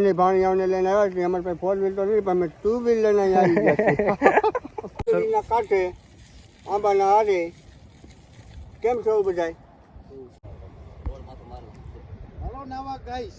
ત્રણેય ભાણિયાઓને લઈને આવ્યા છીએ અમારી પાસે ફોર વ્હીલ તો નહીં પણ અમે ટુ વ્હીલ લઈને અહીંયા આવી ગયા છીએ. કાંઠે આંબાના હારે. કેમ છો બધાય હાલો નાવા ગાઈસ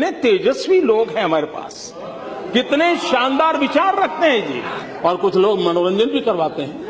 कितने तेजस्वी लोग हैं हमारे पास। कितने शानदार विचार रखते हैं जी। और कुछ लोग मनोरंजन भी करवाते हैं।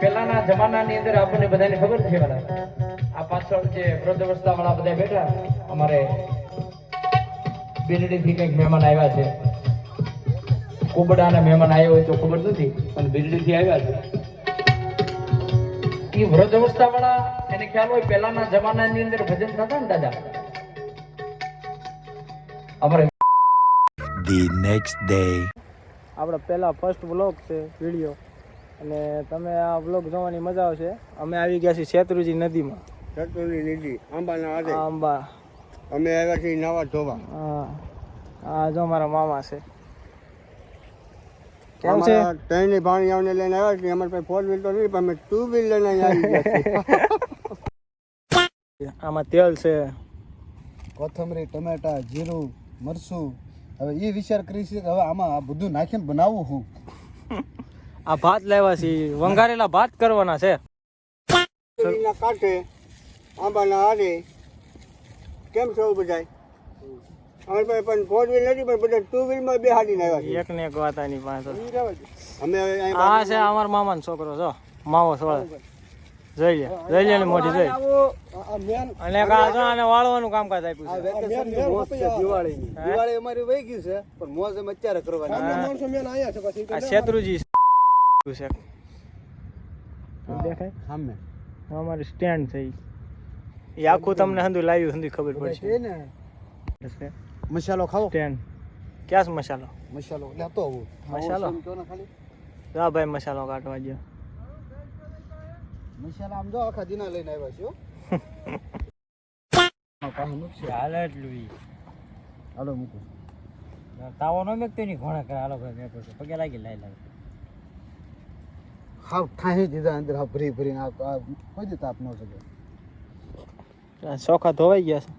પેલાના જમાનાની અંદર આપણને બધાને ખબર છે વાલા. આ પાછળ જે વૃદ્ધ અવસ્થા વાળા બધા બેઠા, અમારે બિરડી થી કંઈક મહેમાન આવ્યા છે. કુબડાના મહેમાન આવ્યા હોય તો ખબર નથી, પણ બિરડી થી આવ્યા છે. એ વૃદ્ધ અવસ્થા વાળા એને ખ્યાલ હોય, પેલાના જમાનાની અંદર ભજન થતા ને દાદા? અમારે the નેક્સ્ટ ડે આપણો પહેલા ફર્સ્ટ વ્લોગ છે વીડિયો અને તમે આ વ્લોગ જોવાની મજા આવશે. અમે આવી ગયા છીએ શેત્રુજી નદીમાં. શેત્રુજી નદી આંબાના હારે આંબા. અમે આવ્યા છીએ નવા ધોવા. હા. આ જો મારા મામા છે. કેમ છે? ટ્રેનની ત્રણેય આવને લઈને આવ્યા છીએ. અમારે પાસે ફોર વ્હીલ તો નહીં પણ અમે ટુ વ્હીલ લઈને આવી ગયા છીએ. આમાં તેલ છે. કોથમરી ટમેટા જીરું મરસું હવે એ વિચાર કરી છે કે હવે આમાં આ બધું નાખીને બનાવવું હું. આ ભાત લેવા છે. વંગારેલા ભાત કરવાના છે. કાંઠે આંબાના હારે કેમ છો બધાય? અમારી પાસે પણ ફોર વ્હીલ નથી પણ બધા ટુ વ્હીલમાં બેહાડીને આવ્યા છે. એક ને એક વાત આની પાસે અમે આ છે અમારા મામાનો છોકરો છો માવો સોળે જોઈ લે જોઈ લે મોટી જઈ. અને કાજો આને વાળવાનું કામકાજ આપ્યું છે. દિવાળીની. દિવાળી અમારી વહી ગઈ છે પણ મોજ અમે અત્યારે કરવાની આ શેત્રુજી છે. દેખાય? સામે. અમારું સ્ટેન્ડ થઈ એ આખું તમને હંધું લાવ્યું હંધું ખબર પડશે. ને મસાલો ખાવો? સ્ટેન્ડ. ક્યાં છે મસાલો? મસાલો લેતો આવું. મસાલો? આવો ને ખાલી? જા ભાઈ મસાલો કાઢવા ગયો મસાલા આમ જો આખા દિના લઈને આવ્યા છે. હો. હાલે એટલું હાલો મૂકું. તાવો ન મેકતો ની ઘોડા કરે. હાલો ભાઈ મેં પછી પગે લાગી લાઈ લાગી. હાવ ઠાહી દીધા અંદર હાવ ભરી ભરીને આ કોઈ દી તાપ ન શકે ચોખા ધોવાઈ ગયા છે.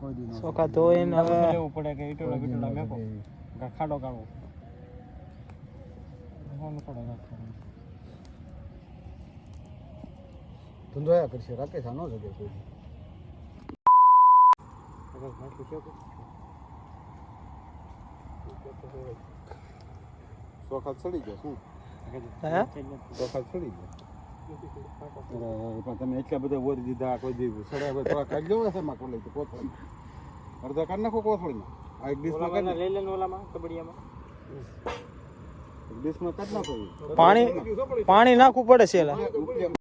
કોઈ દી ચોખા ધોઈને હવે લેવું પડે કે ન મેકો. ખાડો કાઢો પડે રાખવાનું. ધંધો આયા કરશે રાકેશ આ ન જગે કોઈ? ચોખા ચડી ગયા શું? ચોખા ચડી ગયા. તમે એટલા બધા ઓરી દીધા કોઈ દી સડ્યા હોય થોડા કાઢી લેવો છે એમાં કોલે કોથળી. અડધા કાઢી નાખો કોથળીમાં. આ એક ડીશમાં ઓલામાં લઈ લેને ઓલામાં કબડિયામાં. ડીશમાં કાઢી નાખો પાણી પાણી નાખવું પડે છે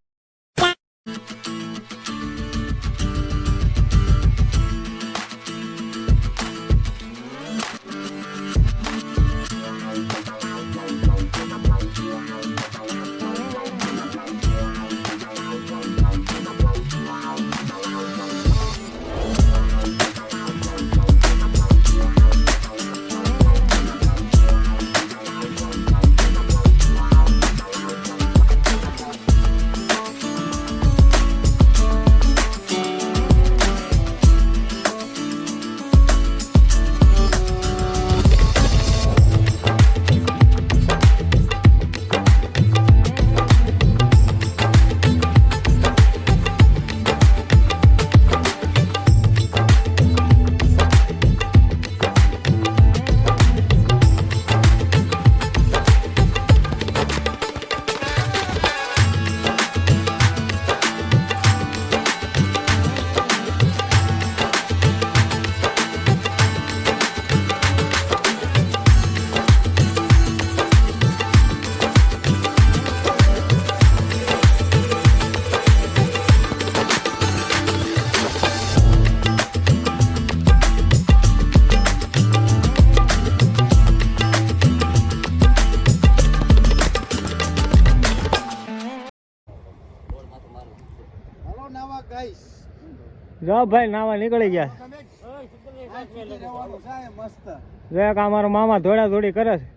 એલા નાવા ગાઈસ જો ભાઈ નાવા નીકળી ગયા. મસ્ત જો અમારો મામા ધોડા ધોડી કરે છે.